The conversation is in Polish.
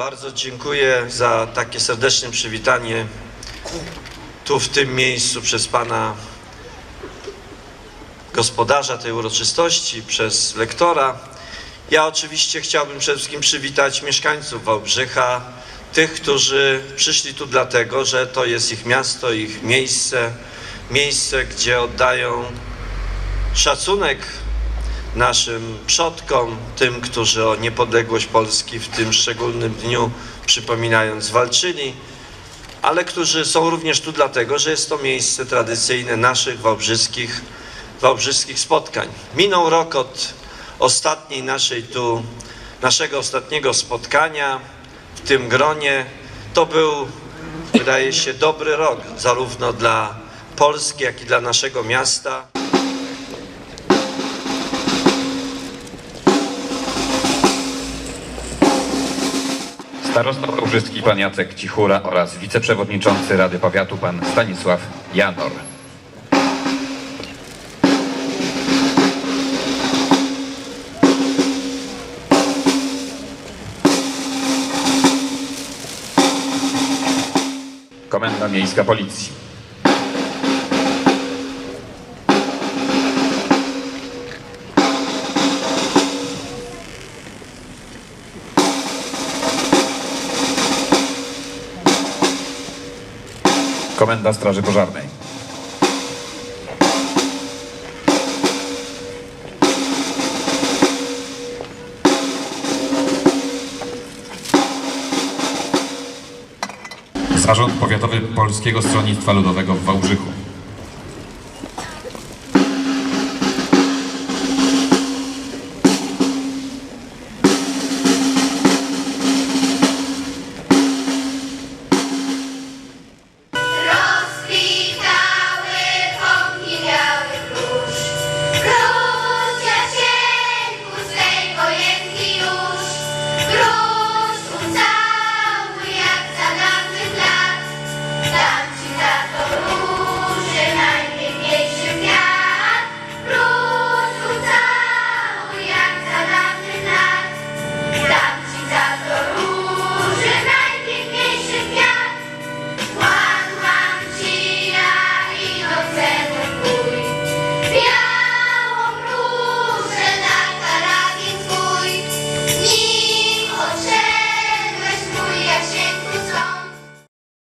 Bardzo dziękuję za takie serdeczne przywitanie tu w tym miejscu przez pana gospodarza tej uroczystości, przez lektora. Ja oczywiście chciałbym przede wszystkim przywitać mieszkańców Wałbrzycha, tych, którzy przyszli tu dlatego, że to jest ich miasto, ich miejsce, miejsce, gdzie oddają szacunek naszym przodkom, tym, którzy o niepodległość Polski w tym szczególnym dniu, przypominając, walczyli, ale którzy są również tu dlatego, że jest to miejsce tradycyjne naszych wałbrzyskich, wałbrzyskich spotkań. Minął rok od ostatniej naszej tu, naszego ostatniego spotkania w tym gronie. To był, wydaje się, dobry rok, zarówno dla Polski, jak i dla naszego miasta. Starosta Wałbrzyski pan Jacek Cichura oraz wiceprzewodniczący Rady Powiatu pan Stanisław Janor. Komenda Miejska Policji. Komenda Straży Pożarnej. Zarząd Powiatowy Polskiego Stronnictwa Ludowego w Wałbrzychu.